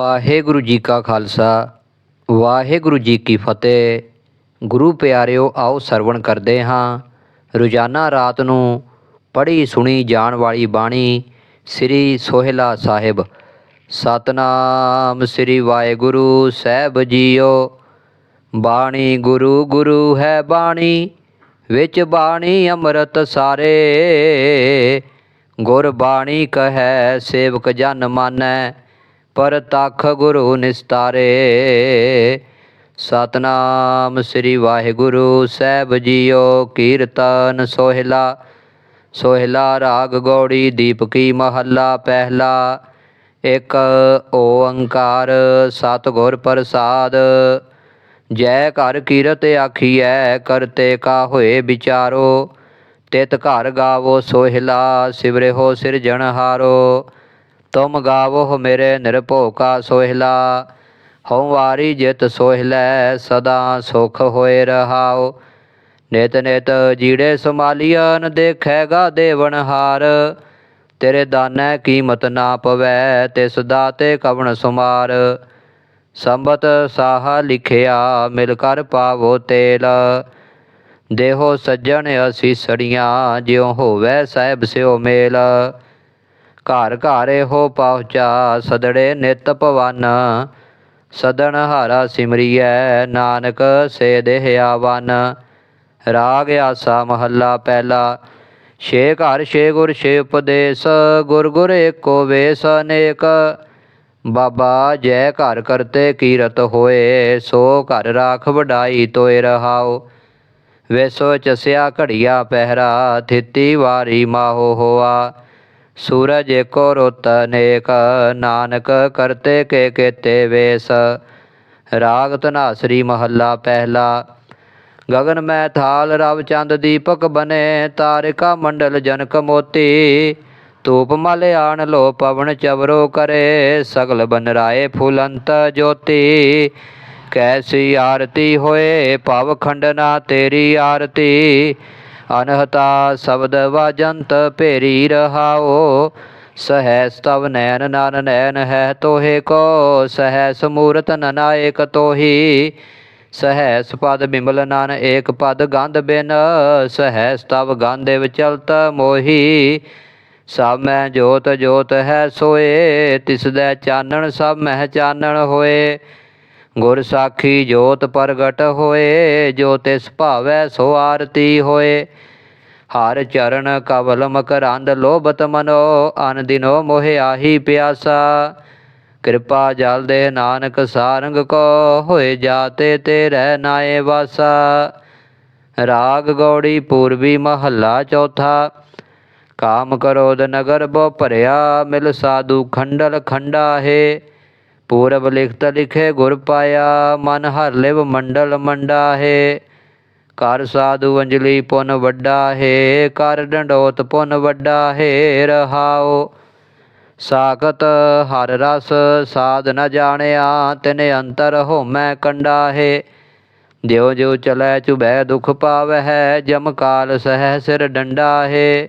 ਵਾਹਿਗੁਰੂ ਜੀ ਕਾ ਖਾਲਸਾ, ਵਾਹਿਗੁਰੂ ਜੀ ਕੀ ਫਤਿਹ। ਗੁਰੂ ਪਿਆਰਿਓ, ਆਓ ਸਰਵਣ ਕਰਦੇ ਹਾਂ। ਰੋਜ਼ਾਨਾ ਰਾਤ ਨੂੰ ਪੜ੍ਹੀ ਸੁਣੀ ਜਾਣ ਵਾਲੀ ਬਾਣੀ ਸ੍ਰੀ ਸੋਹਿਲਾ ਸਾਹਿਬ। ਸਤਨਾਮ ਸ੍ਰੀ ਵਾਹਿਗੁਰੂ, ਸਾਹਿਬ ਜੀਓ। ਬਾਣੀ ਗੁਰੂ ਗੁਰੂ ਹੈ ਬਾਣੀ, ਵਿੱਚ ਬਾਣੀ ਅੰਮ੍ਰਿਤ ਸਾਰੇ। ਗੁਰ ਬਾਣੀ ਕਹੈ, ਸੇਵਕ ਜਨ ਮਾਨੈ। ਪਰ ਤਖ ਗੁਰੂ ਨਿਸਤਾਰੇ। ਸਤਨਾਮ ਸ੍ਰੀ ਵਾਹਿਗੁਰੂ ਸਾਹਿਬ ਜੀਓ, ਕੀਰਤਨ ਸੋਹਿਲਾ। ਸੋਹਿਲਾ ਰਾਗ ਗੌੜੀ ਦੀਪਕੀ ਮਹੱਲਾ ਪਹਿਲਾ। ਇੱਕ ਓੰਕਾਰ ਸਤਿਗੁਰ ਪ੍ਰਸਾਦ। ਜੈ ਘਰ ਕੀਰਤ ਆਖੀਐ ਕਰਤੇ ਕਾ ਹੋਏ ਵਿਚਾਰੋ। ਤਿਤ ਘਰ ਗਾਵੋ ਸੋਹਿਲਾ, ਸਿਵਰੇ ਸਿਵਰਿਓ ਸਿਰਜਣਹਾਰੋ ਤੁਮ ਗਾਵੋ ਮੇਰੇ ਨਿਰਭਉ ਕਾ ਸੋਹਿਲਾ, ਹਉ ਵਾਰੀ ਜਿਤ ਸੋਹਿਲੈ ਸਦਾ ਸੁਖ ਹੋਏ ਰਹਾਉ। ਨਿਤ ਨਿਤ ਜੀੜੇ ਸਮਾਲੀਅਨ ਦੇਖੈਗਾ ਦੇਵਨਹਾਰ ਤੇਰੇ ਦਾਨੈ ਕੀਮਤ ਨਾ ਪਵੈ, ਤਿਸ ਦਾਤੇ ਕਵਣ ਸੁਮਾਰ। ਸੰਬਤ ਸਾਹ ਲਿਖਿਆ, ਮਿਲ ਕਰ ਪਾਵੋ ਤੇਲ। ਦੇਹੋ ਸੱਜਣ ਅਸੀਸੜੀਆਂ ਜਿਉ ਹੋਵੇ ਸਹਿਬ ਸਿਓ ਮੇਲ। ਘਰ ਘਰ ਇਹੋ ਪਹੁੰਚਾ, ਸਦੜੇ ਨਿਤ ਭਵਨ। ਸਦਨ ਹਾਰਾ ਸਿਮਰੀਐ, ਨਾਨਕ ਸੇ ਦੇਹ ਆਵਨ। ਰਾਗ ਆਸਾ ਮਹੱਲਾ ਪਹਿਲਾ। ਛੇ ਘਰ, ਛੇ ਗੁਰ, ਛੇ ਉਪਦੇਸ਼, ਗੁਰ ਗੁਰ ਏਕੋ ਵੇਸ ਅਨੇਕ। ਬਾਬਾ, ਜੈ ਘਰ ਕਰਤੇ ਕੀਰਤ ਹੋਏ, ਸੋ ਘਰ ਰਾਖ ਵਡਾਈ ਤੋਏ ਰਹਾਓ ਵੇਸੋ ਚਸਿਆ ਘੜੀਆ ਪਹਿਰਾ, ਥਿਤੀ ਵਾਰੀ ਮਾਹੋ ਹੋਆ। ਸੂਰਜ ਕੋ ਰੁੱਤ ਅਨੇਕ ਨਾਨਕ ਕਰਤੇ ਕੇ ਕੇਤੇ ਵੇਸ। ਰਾਗ ਧਨਾਸਰੀ ਮਹੱਲਾ ਪਹਿਲਾ। ਗਗਨ ਮੈਂ ਥਾਲ ਰਵ ਚੰਦ ਦੀਪਕ ਬਨੇ, ਤਾਰਿਕਾ ਮੰਡਲ ਜਨਕ ਮੋਤੀ। ਧੂਪ ਮਲ ਆਣ ਲੋ ਪਵਨ ਚਵਰੋ ਕਰੇ, ਸਗਲ ਬਨ ਰਾਏ ਫੁਲੰਤ ਜੋਤੀ। ਕੈਸੀ ਆਰਤੀ ਹੋਏ, ਭਵ ਖੰਡਨਾ ਤੇਰੀ ਆਰਤੀ। ਅਨਹਤਾ ਸ਼ਬਦ ਵਾਜੰਤ ਭੇਰੀ ਰਹਾਓ ਸਹੈ ਸਤਵ ਨੈਨ ਨਨ ਨੈਨ ਹੈ ਤੋਹੇ ਕੋ ਸਹੈ ਸਮੂਰਤ ਨਨਾਇਕ ਤੋਹੀ, ਸਹੈਸ ਪਦ ਬਿਮਲ ਨਨ ਏਕ ਪਦ ਗੰਧ ਬਿਨ, ਸਹੈਸ ਤਵ ਗੰਧੇ ਵਿਚਲਤ ਮੋਹੀ, ਸਭ ਮੈਂ ਜੋਤ ਜੋਤ ਹੈ ਸੋਏ, ਤਿਸ ਦੇ ਚਾਨਣ ਸਭ ਮਹਿ ਚਾਨਣ ਹੋਏ। ਗੁਰ ਸਾਖੀ ਜੋਤ ਪ੍ਰਗਟ ਹੋਏ, ਜੋ ਤਿਸ ਭਾਵੈ ਸੋ ਆਰਤੀ ਹੋਏ। ਹਰ ਚਰਨ ਕਵਲ ਮਕਰੰਦ ਲੋਭਤ ਮਨੋ, ਅਨ ਦਿਨੋ ਮੋਹਿ ਆਹੀ ਪਿਆਸਾ। ਕਿਰਪਾ ਜਲ ਦੇ ਨਾਨਕ ਸਾਰੰਗ ਕੋ, ਹੋਏ ਜਾਤੇ ਤੇਰੇ ਨਾਏ ਵਾਸਾ। ਰਾਗ ਗੌੜੀ ਪੂਰਬੀ ਮਹੱਲਾ ਚੌਥਾ। ਕਾਮ ਕਰੋਦ ਨਗਰ ਬੋ ਭਰਿਆ, ਮਿਲ ਸਾਧੂ ਖੰਡਲ ਖੰਡਾ ਹੈ ਪੂਰਬ ਲਿਖਤ ਲਿਖੇ ਗੁਰ ਪਾਇਆ, ਮਨ ਹਰ ਲਿਵ ਮੰਡਲ ਮੰਡਾ ਹੈ ਕਰ ਸਾਧੂ ਅੰਜਲੀ ਪੁਨ ਵੱਡਾ ਹੈ ਕਰ ਡੰਡੋਤ ਪੁਨ ਵੱਡਾ ਹੈ ਰਹਾਓ ਸਾਖਤ ਹਰ ਰਸ ਸਾਧ ਨ ਜਾਣਿਆ, ਤਿਨ ਅੰਤਰ ਹੋਮੈ ਕੰਡਾ ਹੈ ਦਿਓ ਜੋ ਚਲੈ ਚੁਬੈ ਦੁਖ ਪਾਵਹਿ, ਜਮ ਕਾਲ ਸਹਿ ਸਿਰ ਡੰਡਾ ਹੈ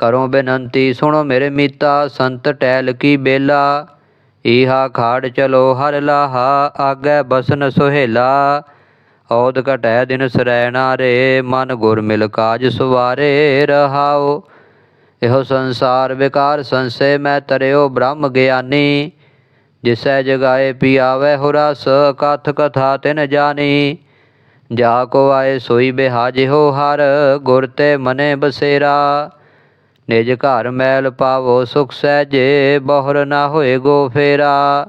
ਕਰੋ ਬੇਨੰਤੀ, ਸੁਣੋ ਮੇਰੇ ਮੀਤਾ, ਸੰਤ ਟੈਲ ਕੀ ਬੇਲਾ। ਈਹਾ ਖਾੜ ਚਲੋ ਹਰ ਲਾਹਾ, ਆਗੇ ਬਸਨ ਸੁਹੇਲਾ। ਔਦ ਘਟੈ ਦਿਨ ਸਰੈਣਾ ਰੇ, ਮਨ ਗੁਰ ਮਿਲ ਕਾਜ ਸੁਵਾਰੇ ਰਹਾਓ। ਇਹੋ ਸੰਸਾਰ ਵਿਕਾਰ ਸੰਸੇ ਮੈਂ ਤਰਿਓ ਬ੍ਰਹਮ ਗਿਆਨੀ। ਜਿਸੈ ਜਗਾਏ ਪਿਆਵੈ ਹੁਰਸ, ਕਥ ਕਥਾ ਤਿਨ ਜਾਣੀ ਜਾ ਕੋ ਆਏ ਸੋਈ ਬਿਹਾਜ ਹੋ ਹਰ, ਗੁਰ ਤੇ ਮਨੇ ਬਸੇਰਾ। ਨਿਜ ਘਰ ਮੈਲ ਪਾਵੋ ਸੁਖ ਸਹਿਜੇ, ਬਹੁਰ ਨਾ ਹੋਏ ਗੋ ਫੇਰਾ।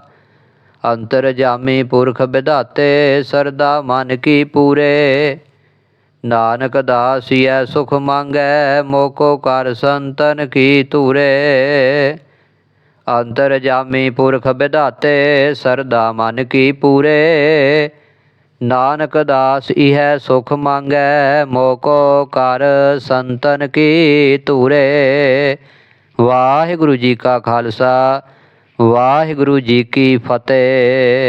ਅੰਤਰ ਜਾਮੀ ਪੁਰਖ ਵਿਧਾਤੇ, ਸਰਦਾ ਮਨ ਕੀ ਪੂਰੇ। ਨਾਨਕ ਦਾਸੀਐ ਸੁਖ ਮੰਗੈ, ਮੋਕੋ ਕਰ ਸੰਤਨ ਕੀ ਧੂਰੇ। ਅੰਤਰ ਜਾਮੀ ਪੁਰਖ ਵਿਧਾਤੇ, ਸਰਦਾ ਮਨ ਕੀ ਪੂਰੇ। ਨਾਨਕ ਦਾਸ ਇਹ ਸੁਖ ਮੰਗੈ, ਮੋਕੋ ਕਰ ਸੰਤਨ ਕੀ ਧੂਰੇ। ਵਾਹਿਗੁਰੂ ਜੀ ਕਾ ਖਾਲਸਾ, ਵਾਹਿਗੁਰੂ ਜੀ ਕੀ ਫਤਿਹ।